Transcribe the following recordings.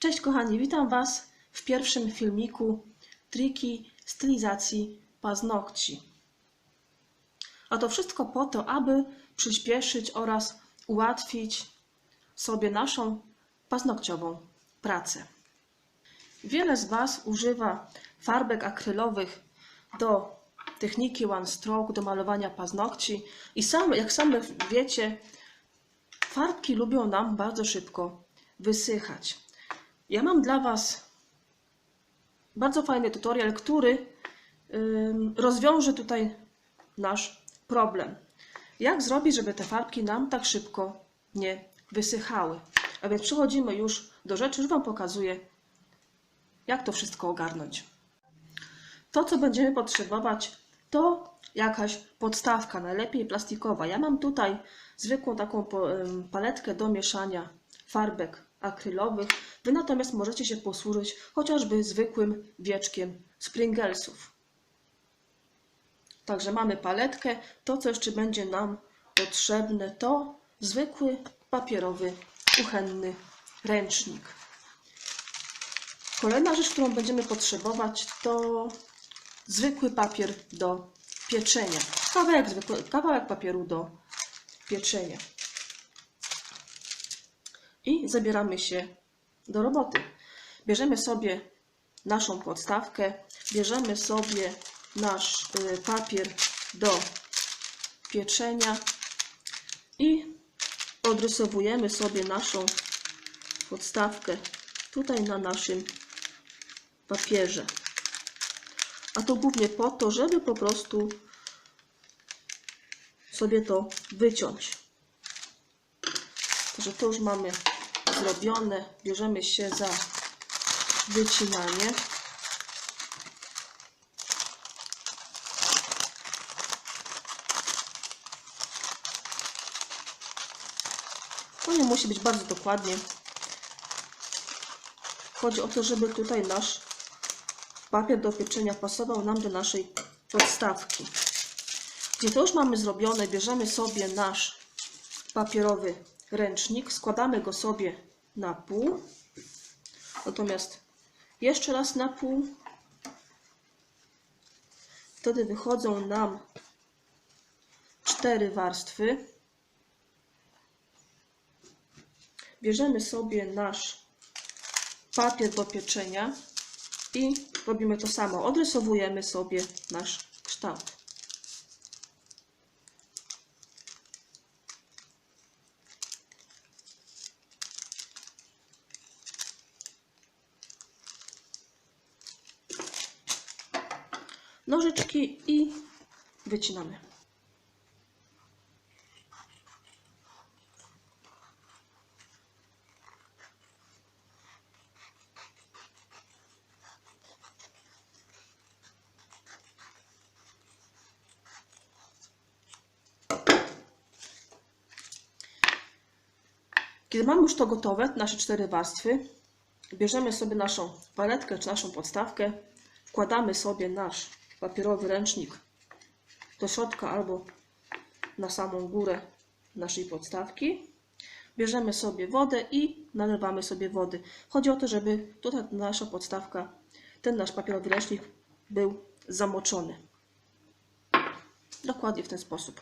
Cześć kochani, witam Was w pierwszym filmiku triki stylizacji paznokci. A to wszystko po to, aby przyspieszyć oraz ułatwić sobie naszą paznokciową pracę. Wiele z Was używa farbek akrylowych do techniki one stroke, do malowania paznokci i same, jak same wiecie, farbki lubią nam bardzo szybko wysychać. Ja mam dla Was bardzo fajny tutorial, który rozwiąże tutaj nasz problem. Jak zrobić, żeby te farbki nam tak szybko nie wysychały? A więc przechodzimy już do rzeczy, już Wam pokazuję, jak to wszystko ogarnąć. To, co będziemy potrzebować, to jakaś podstawka, najlepiej plastikowa. Ja mam tutaj zwykłą taką paletkę do mieszania farbek akrylowych. Wy natomiast możecie się posłużyć chociażby zwykłym wieczkiem Springlesów. Także mamy paletkę. To, co jeszcze będzie nam potrzebne, to zwykły papierowy kuchenny ręcznik. Kolejna rzecz, którą będziemy potrzebować, to zwykły papier do pieczenia. Kawałek, zwykły, kawałek papieru do pieczenia. I zabieramy się do roboty. Bierzemy sobie naszą podstawkę, bierzemy sobie nasz y, papier do pieczenia i odrysowujemy sobie naszą podstawkę tutaj na naszym papierze. A to głównie po to, żeby po prostu sobie to wyciąć. Także to już mamy zrobione. Bierzemy się za wycinanie. To nie musi być bardzo dokładnie. Chodzi o to, żeby tutaj nasz papier do pieczenia pasował nam do naszej podstawki. Gdzie to już mamy zrobione, bierzemy sobie nasz papierowy ręcznik, składamy go sobie na pół, natomiast jeszcze raz na pół. Wtedy wychodzą nam cztery warstwy. Bierzemy sobie nasz papier do pieczenia i robimy to samo. Odrysowujemy sobie nasz kształt. Nożyczki i wycinamy. Kiedy mamy już to gotowe, nasze cztery warstwy, bierzemy sobie naszą paletkę czy naszą podstawkę, wkładamy sobie nasz papierowy ręcznik do środka albo na samą górę naszej podstawki. Bierzemy sobie wodę i nalewamy sobie wody. Chodzi o to, żeby tutaj nasza podstawka, ten nasz papierowy ręcznik był zamoczony. Dokładnie w ten sposób.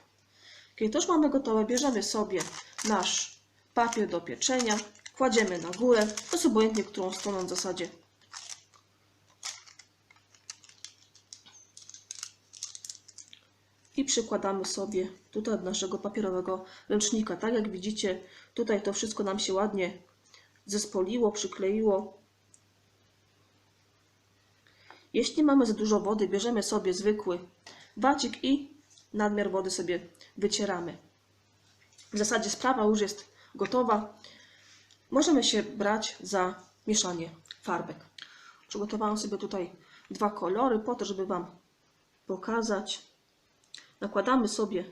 Kiedy to już mamy gotowe, bierzemy sobie nasz papier do pieczenia, kładziemy na górę, to jest obojętnie, którą stroną w zasadzie i przykładamy sobie tutaj do naszego papierowego ręcznika. Tak jak widzicie, tutaj to wszystko nam się ładnie zespoliło, przykleiło. Jeśli mamy za dużo wody, bierzemy sobie zwykły wacik i nadmiar wody sobie wycieramy. W zasadzie sprawa już jest gotowa. Możemy się brać za mieszanie farbek. Przygotowałam sobie tutaj dwa kolory po to, żeby Wam pokazać. Nakładamy sobie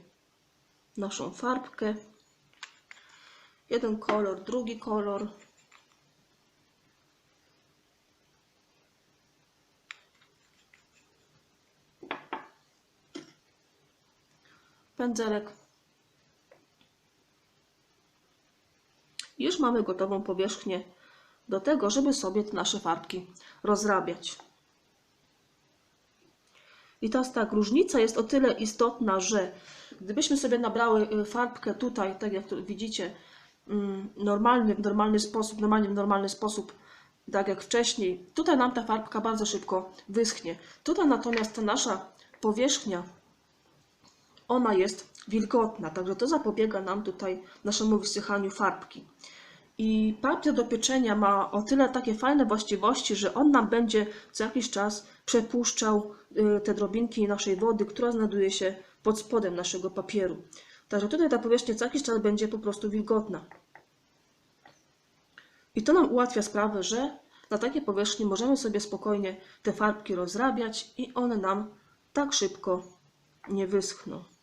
naszą farbkę. Jeden kolor, drugi kolor. Pędzelek. Już mamy gotową powierzchnię do tego, żeby sobie nasze farbki rozrabiać. I teraz tak, różnica jest o tyle istotna, że gdybyśmy sobie nabrały y, farbkę tutaj, tak jak widzicie, mm, normalny, w normalny sposób, normalnie w normalny sposób, tak jak wcześniej, tutaj nam ta farbka bardzo szybko wyschnie. Tutaj natomiast ta nasza powierzchnia, ona jest wilgotna, także to zapobiega nam tutaj naszemu wysychaniu farbki. I papier do pieczenia ma o tyle takie fajne właściwości, że on nam będzie co jakiś czas przepuszczał y, te drobinki naszej wody, która znajduje się pod spodem naszego papieru. Także tutaj ta powierzchnia co jakiś czas będzie po prostu wilgotna. I to nam ułatwia sprawę, że na takiej powierzchni możemy sobie spokojnie te farbki rozrabiać i one nam tak szybko nie wyschną.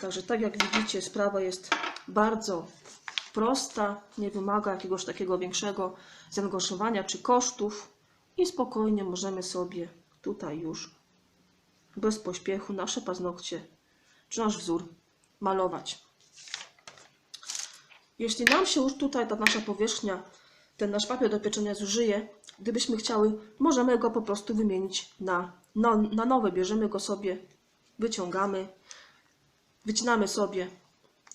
Także tak jak widzicie, sprawa jest bardzo prosta, nie wymaga jakiegoś takiego większego zaangażowania czy kosztów i spokojnie możemy sobie tutaj już bez pośpiechu nasze paznokcie czy nasz wzór malować. Jeśli nam się już tutaj ta nasza powierzchnia, ten nasz papier do pieczenia zużyje, gdybyśmy chciały, możemy go po prostu wymienić na, na, na nowy. Bierzemy go sobie, wyciągamy, wycinamy sobie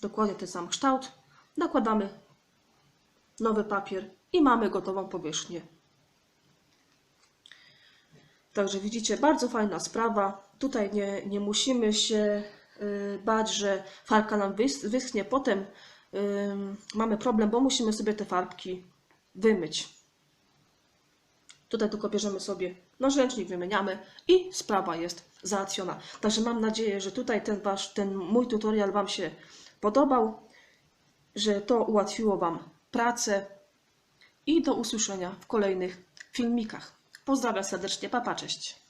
dokładnie ten sam kształt, nakładamy nowy papier i mamy gotową powierzchnię. Także widzicie, bardzo fajna sprawa. Tutaj nie, nie musimy się y, bać, że farbka nam wys- wyschnie. Potem y, mamy problem, bo musimy sobie te farbki wymyć. Tutaj tylko bierzemy sobie narzęcznik, wymieniamy i sprawa jest załatwiona. Także mam nadzieję, że tutaj ten, wasz, ten mój tutorial Wam się podobał, że to ułatwiło Wam pracę i do usłyszenia w kolejnych filmikach. Pozdrawiam serdecznie, papa, cześć.